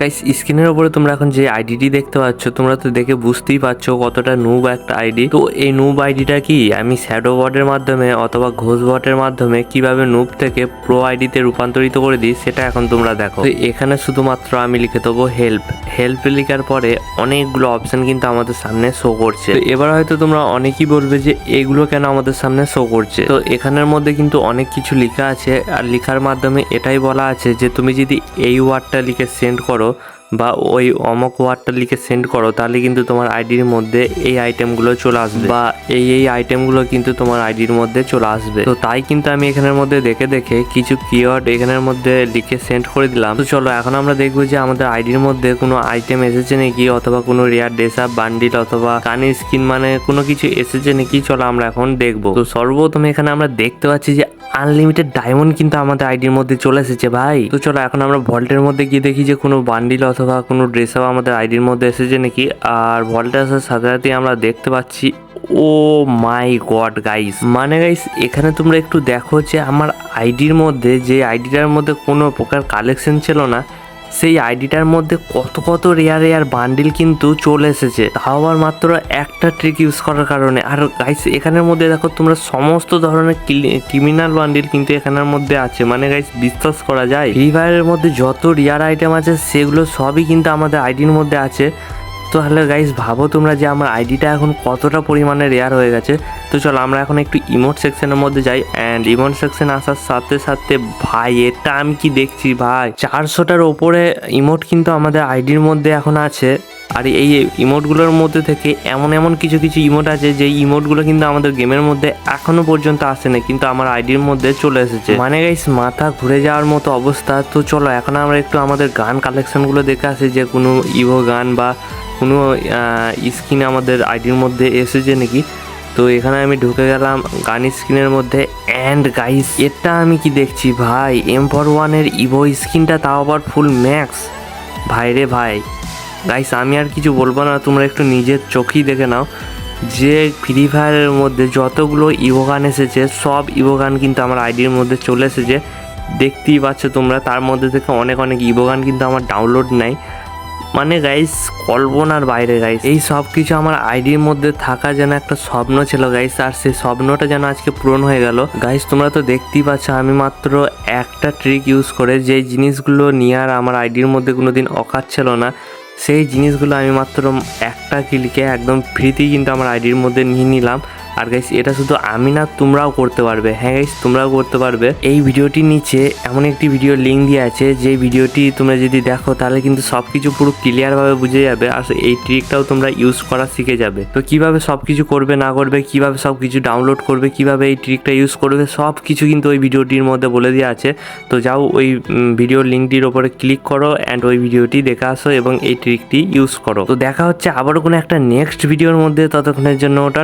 Guys স্ক্রিনের ওপরে তোমরা এখন যে আইডিটি দেখতে পাচ্ছ, তোমরা তো দেখে বুঝতেই পারছ কতটা নুব একটা আইডি তো এই নুব আইডিটা কি? আমি শ্যাডো বটের মাধ্যমে অথবা ঘোষ বটের মাধ্যমে কীভাবে নুব থেকে প্রো আইডিতে রূপান্তরিত করে দিই, সেটা এখন তোমরা দেখো। তো এখানে শুধুমাত্র আমি লিখে দেবো হেল্প হেল্প লেখার পরে অনেকগুলো অপশন কিন্তু আমাদের সামনে শো করছে। এবার হয়তো তোমরা অনেকেই বলবে যে এগুলো কেন আমাদের সামনে শো করছে। তো এখানের মধ্যে কিন্তু অনেক কিছু লেখা আছে, আর লেখার মাধ্যমে এটাই বলা আছে যে তুমি যদি এই ওয়ার্ডটা লিখে সেন্ড করো বা ওই অমক ওয়ার্ডটা লিখে সেন্ড করো, তাহলে কিন্তু তোমার আইডির মধ্যে এই আইটেমগুলো চলে আসবে। বা এই এই আইটেমগুলো কিন্তু তোমার আইডির মধ্যে চলে আসবে। তো তাই কিন্তু আমি এখানের মধ্যে দেখে দেখে কিছু কিওয়ার্ড এখানের মধ্যে লিখে সেন্ড করে দিলাম। তো চলো, এখন আমরা দেখব যে আমাদের আইডির মধ্যে কোনো আইটেম এসেছে নাকি, অথবা কোনো রেয়ার ডেসা বান্ডিল অথবা কানের স্কিন মানে কোনো কিছু এসেছে নাকি, চলো আমরা এখন দেখব। তো সর্বপ্রথম এখানে আমরা দেখতে পাচ্ছি যে আনলিমিটেড ডায়মন্ড কিন্তু আমাদের আইডির মধ্যে চলে এসেছে ভাই। তো চলো এখন আমরা ভল্টের মধ্যে গিয়ে দেখি যে কোনো বান্ডিল অথবা কোনো ড্রেস ড্রেসও আমাদের আইডির মধ্যে এসেছে নাকি। আর ভল্টে আসার সাথে সাথে আমরা দেখতে পাচ্ছি, ও মাই গড গাইস মানে গাইস এখানে তোমরা একটু দেখো যে আমার আইডির মধ্যে, যে আইডিটার মধ্যে কোনো প্রকার কালেকশন ছিল না সেই আইডিটার মধ্যে কত কত রেয়ার রেয়ার বান্ডিল কিন্তু চলে এসেছে। তাও আবার মাত্র একটা ট্রিক ইউজ করার কারণে। আর গাইস এখানের মধ্যে দেখো তোমরা সমস্ত ধরনের ক্রিমিনাল বান্ডিল কিন্তু এখানের মধ্যে আছে। মানে গাইস বিশ্বাস করা যায়। ফ্রি ফায়ারের মধ্যে যত রেয়ার আইটেম আছে, সেগুলো সবই কিন্তু আমাদের আইডির মধ্যে আছে। তো হ্যালো গাইস ভাবো তোমরা যে আমার আইডিটা এখন কতটা পরিমাণে রেয়ার হয়ে গেছে। তো চলো আমরা এখন একটু ইমোট সেকশনের মধ্যে যাই। অ্যান্ড ইমোট সেকশন আসার সাথে সাথে ভাই, এটা আমি কি দেখছি ভাই? চারশোটার ওপরে ইমোট কিন্তু আমাদের আইডির মধ্যে এখন আছে। আর এই ইমোটগুলোর মধ্যে থেকে এমন এমন কিছু কিছু ইমোট আছে যে ইমোটগুলো কিন্তু আমাদের গেমের মধ্যে এখনও পর্যন্ত আসেনি কিন্তু আমার আইডির মধ্যে চলে এসেছে। মানে গাইস মাথা ঘুরে যাওয়ার মতো অবস্থা। তো চলো, এখন আমরা একটু আমাদের গান কালেকশনগুলো দেখে আসি, যে কোনো ইভো গান বা কোনো স্কিন আমাদের আইডির মধ্যে এসেছে নাকি? তো এখানে আমি ঢুকে গেলাম গান স্ক্রিনের মধ্যে। অ্যান্ড গাইস এটা আমি কি দেখছি ভাই? এম ফর ওয়ানের ইভো স্কিনটা তাও আবার ফুল ম্যাক্স ভাই রে ভাই। গাইস আমি আর কিছু বলব না, তোমরা একটু নিজের চোখেই দেখে নাও। যে ফ্রি ফায়ারের মধ্যে যতগুলো ইভো গান এসেছে, সব ইভো গান কিন্তু আমার আইডির মধ্যে চলে এসেছে। দেখতেই পাচ্ছ তোমরা, তার মধ্যে থেকে অনেক অনেক ইভো গান কিন্তু আমার ডাউনলোড নাই মানে গাইস কল্পনার বাইরে গাইস এই সব কিছু আমার আইডির মধ্যে থাকা যেন একটা স্বপ্ন ছিল গাইস আর সেই স্বপ্নটা যেন আজকে পূরণ হয়ে গেল। গাইস তোমরা তো দেখতেই পাচ্ছ, আমি মাত্র একটা ট্রিক ইউজ করে যে জিনিসগুলো নিয়ে আর আমার আইডির মধ্যে কোনোদিন অকাত ছিল না, সেই জিনিসগুলো আমি মাত্র একটা ক্লিকে একদম ফ্রিতেই কিন্তু আমার আইডির মধ্যে নিয়ে নিলাম। আর গাইস এটা শুধু আমি না, তোমরাও করতে পারবে। হ্যাঁ গাইস তোমরাও করতে পারবে। এই ভিডিওটির নিচে এমন একটি ভিডিও লিঙ্ক দিয়ে আছে, যে ভিডিওটি তোমরা যদি দেখো, তাহলে কিন্তু সব কিছু পুরো ক্লিয়ারভাবে বুঝে যাবে, আর এই ট্রিকটাও তোমরা ইউজ করা শিখে যাবে। তো কীভাবে সব কিছু করবে, না করবে, কীভাবে সব কিছু ডাউনলোড করবে, কীভাবে এই ট্রিকটা ইউজ করবে সব কিছু কিন্তু ওই ভিডিওটির মধ্যে বলে দেওয়া আছে। তো যাও, ওই ভিডিওর লিঙ্কটির ওপরে ক্লিক করো অ্যান্ড ওই ভিডিওটি দেখে আসো এবং এই ট্রিকটি ইউজ করো। তো দেখা হচ্ছে আবারও কোনো একটা নেক্সট ভিডিওর মধ্যে, ততক্ষণের জন্য ওটা